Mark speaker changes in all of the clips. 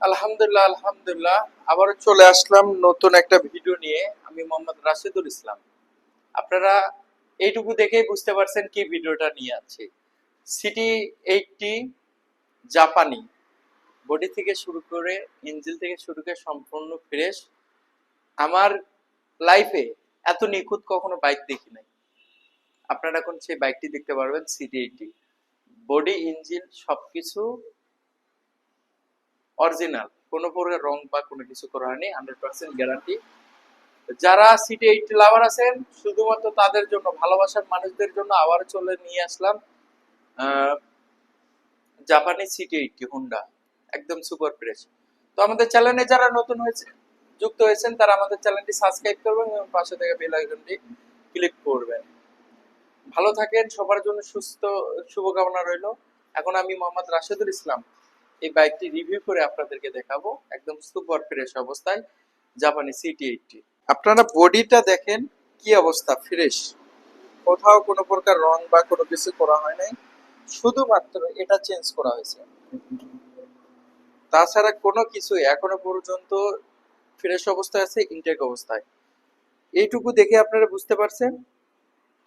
Speaker 1: আলহামদুলিল্লাহ আলহামদুলিল্লাহ। আবারও চলে আসলাম নতুন একটা ভিডিও নিয়ে। আমি মোহাম্মদ রাশেদুল ইসলাম। আপনারা এইটুকু দেখেই বুঝতে পারছেন কি ভিডিওটা নিয়ে আছে। সিটি এইটটি জাপানি। বডি থেকে শুরু করে ইঞ্জিল থেকে শুরু করে সম্পূর্ণ ফ্রেশ। আমার লাইফে এত নিখুঁত কখনো বাইক দেখি নাই। আপনারা এখন সেই বাইকটি দেখতে পারবেন, সিটি এইটটি। বডি ইঞ্জিন সবকিছু অরিজিনাল কোনো প্রকার রং বা কোনো কিছু করা হয়নি হান্ড্রেড পার্সেন্ট গ্যারান্টি যারা সিটি এইট লাভার আছেন, শুধুমাত্র তাদের জন্য, ভালোবাসার মানুষদের জন্য আবার চলে নিয়ে আসলাম জাপানি সিটি এইটটি হুন্ডা একদম সুপার ফ্রেশ তো আমাদের চ্যানেলে যারা নতুন হয়েছে, যুক্ত হয়েছেন, তারা আমাদের চ্যানেলটি সাবস্ক্রাইব করবেন এবং পাশে থেকে বেল আইকনটি ক্লিক করবেন। ভালো থাকেন, সবার জন্য সুস্থ, শুভকামনা রইল। এখন আমি মোহাম্মদ রাশেদুল ইসলাম। এই বাইকটি রিভিউ করে আপনাদেরকে দেখাবো। একদম সুপার ফ্রেশ অবস্থায়, জাপানি সিটি এইটটি। আপনারা বডিটা দেখেন, কি অবস্থা, ফ্রেশ? কোথাও কোনো প্রকার রং বা কোনো কিছু করা হয় নাই। শুধুমাত্র এটা চেঞ্জ করা হয়েছে। তাছাড়া কোনো কিছু এখনও পর্যন্ত ফ্রেশ অবস্থায় আছে ইনটেক অবস্থায়। এইটুকু দেখে আপনারা বুঝতে পারছেন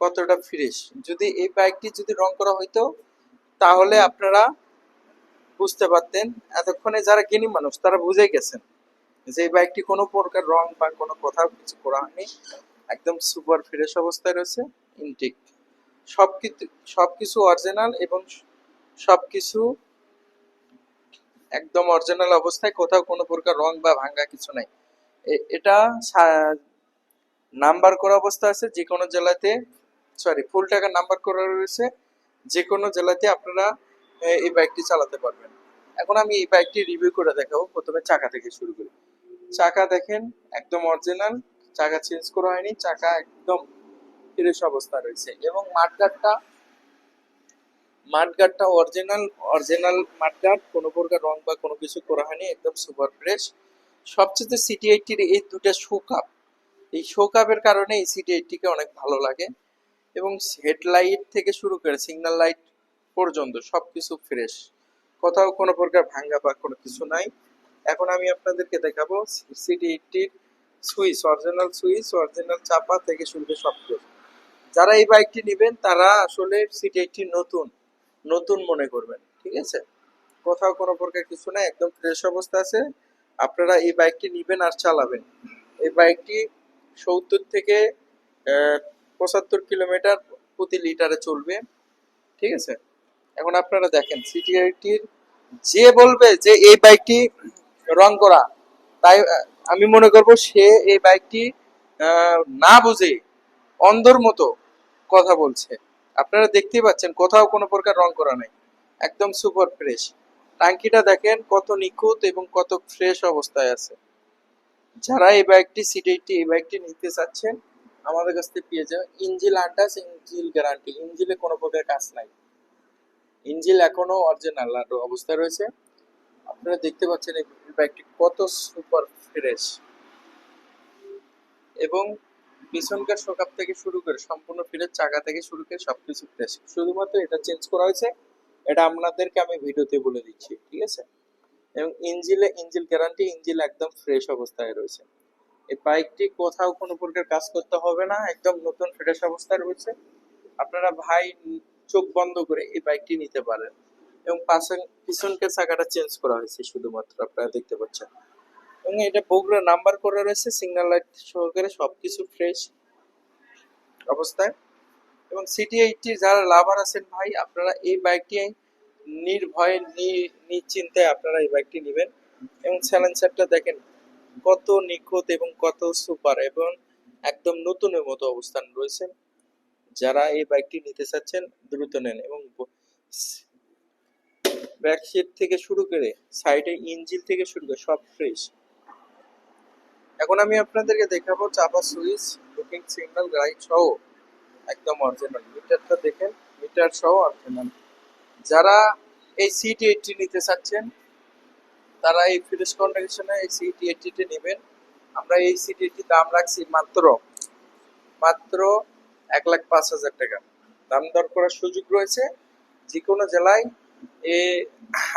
Speaker 1: কতটা ফ্রেশ। যদি এই বাইকটি যদি রং করা হইতো, তাহলে আপনারা বুঝতে পারতেন, এতক্ষণে যারা জ্ঞানী মানুষ, তারা বুঝে গেছেন যে বাইকটি কোনো প্রকার রং বা কোনো কোথাও কিছু করা হয়নি। একদম সুপার ফ্রেশ অবস্থায় রয়েছে ইনটেক সব কিছু সব কিছু অরিজিনাল এবং সব কিছু একদম অরিজিনাল অবস্থায়, কোথাও কোনো প্রকার রং বা ভাঙ্গা কিছু নাই। এটা নাম্বার করা অবস্থা আছে যে কোনো জেলাতে সরি ফুল টাকা নাম্বার করা রয়েছে যে কোনো জেলাতে আপনারা এই বাইকটি চালাতে পারবেন। এখন আমি এই বাইকটি রিভিউ করে দেখাবো। প্রথমে চাকা থেকে শুরু করি। চাকা দেখেন, একদম অরিজিনাল চাকা চেঞ্জ করা হয়নি। চাকা একদম ফ্রেশ অবস্থা রয়েছে এবং মাঠগাটটা মাঠগাটটা অরিজিনাল অরিজিনাল মাঠগাট কোনো প্রকার রং বা কোনো কিছু করা হয়নি। একদম সুপার ফ্রেশ সবচেয়ে সিটি এইটটির এই দুটা শোকাপ এই শোকাপের কারণে এই সিটি এইটটিকে অনেক ভালো লাগে এবং হেডলাইট থেকে শুরু করে সিগন্যাল লাইট পর্যন্ত সবকিছু ফ্রেশ কোথাও কোনো প্রকার ভাঙ্গা বা কোনো কিছু নাই। এখন আমি আপনাদেরকে দেখাবো সিটি এইটটির সুইচ অরিজিনাল সুইচ অরিজিনাল চাপা থেকে শুরু করে সব কিছু যারা এই বাইকটি নেবেন, তারা আসলে সিটি এইটটি নতুন নতুন মনে করবেন, ঠিক আছে? কোথাও কোনো প্রকার কিছু নাই, একদম ফ্রেশ অবস্থা আছে। আপনারা এই বাইকটি নেবেন আর চালাবেন। এই বাইকটি সত্তর থেকে পঁচাত্তর কিলোমিটার প্রতি লিটারে চলবে, ঠিক আছে? এখন আপনারা দেখেন সিটি এইটির যে বলবে যে এই বাইকটি রং করা, তাই আমি মনে করব সে এই বাইকটি না বুঝে অন্ধর মতো কথা বলছে। আপনারা দেখতেই পাচ্ছেন, কোথাও কোনো প্রকার রং করা নাই। একদম সুপার ফ্রেশ টাঙ্কিটা দেখেন, কত নিখুঁত এবং কত ফ্রেশ অবস্থায় আছে। যারা এই বাইকটি সিটি এই বাইকটি নিতে চাচ্ছেন, আমাদের কাছ থেকে পেয়ে যাবেন। ইঞ্জিল আন্টাস ইঞ্জিল গ্যারান্টি ইঞ্জিলে কোনো প্রকার কাজ নাই। ইঞ্জিল এখনও অরিজিনাল অবস্থায় রয়েছে। আপনারা দেখতে পাচ্ছেন এই বাইকটি কত সুপার ফ্রেশ। এবং পিছনকার শোকাপ থেকে শুরু করে সম্পূর্ণ ফ্রেশ, চাকা থেকে শুরু করে সবকিছু ফ্রেশ। শুধুমাত্র এটা চেঞ্জ করা হয়েছে, এটা আপনাদেরকে আমি ভিডিওতে বলে দিচ্ছি, ঠিক আছে? এবং ইঞ্জিলে, ইঞ্জিল গ্যারান্টি, ইঞ্জিল একদম ফ্রেশ অবস্থায় রয়েছে। এই বাইকটি কোথাও কোনো প্রকার কাজ করতে হবে না, একদম নতুন ফ্রেশ অবস্থায় রয়েছে। আপনারা ভাই চোখ বন্ধ করে এই বাইকটি নিতে পারেন। এবং পিছনকের চাকাটা চেঞ্জ করা হয়েছে শুধুমাত্র, আপনারা দেখতে পাচ্ছেন। এবং এটা বগুড়া নাম্বার করা রয়েছে সিগন্যাল লাইট সহকারে সবকিছু ফ্রেশ অবস্থায়। এবং সিটি এইটটির যারা লাভার আছেন ভাই, আপনারা এই বাইকটি নির্ভয়ে, নি- নিশ্চিন্তে আপনারা এই বাইকটি নেবেন। এবং স্যালেন্সারটা দেখেন কত নিখুঁত এবং কত সুপার এবং একদম নতুনের মতো অবস্থান রয়েছে। যারা এই বাইকটি নিতে চাচ্ছেন, দ্রুত নেন এবং ব্যাক সিট থেকে শুরু করে সাইডে ইঞ্জিন থেকে শুরু করে সব ফ্রেশ এখন আমি আপনাদেরকে দেখাবো চাপা সুইচ বুকিং সিগন্যাল লাইট সহ একদম অরিজিনাল মিটারটা দেখেন, মিটার সহ অরিজিনাল যারা এই সিটি এইটটি নিতে চাচ্ছেন, তারা এই ফ্রেশ কন্ডিশনে এই সিটি এইটটিটি নেবেন। আমরা এই সিটি এইটটি দাম রাখছি মাত্র মাত্র এক লাখ পাঁচ হাজার টাকা। দাম দর করার সুযোগ রয়েছে। যে কোনো জেলায় এ,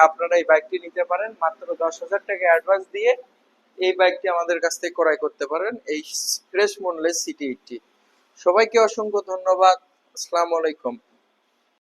Speaker 1: আপনারা এই বাইকটি নিতে পারেন। মাত্র দশ হাজার টাকা অ্যাডভান্স দিয়ে এই বাইকটি আমাদের কাছ থেকে ক্রয় করতে পারেন এই ফ্রেশ মন্ডলের সিটি এইটটি সবাইকে অসংখ্য ধন্যবাদ। আসসালামু আলাইকুম।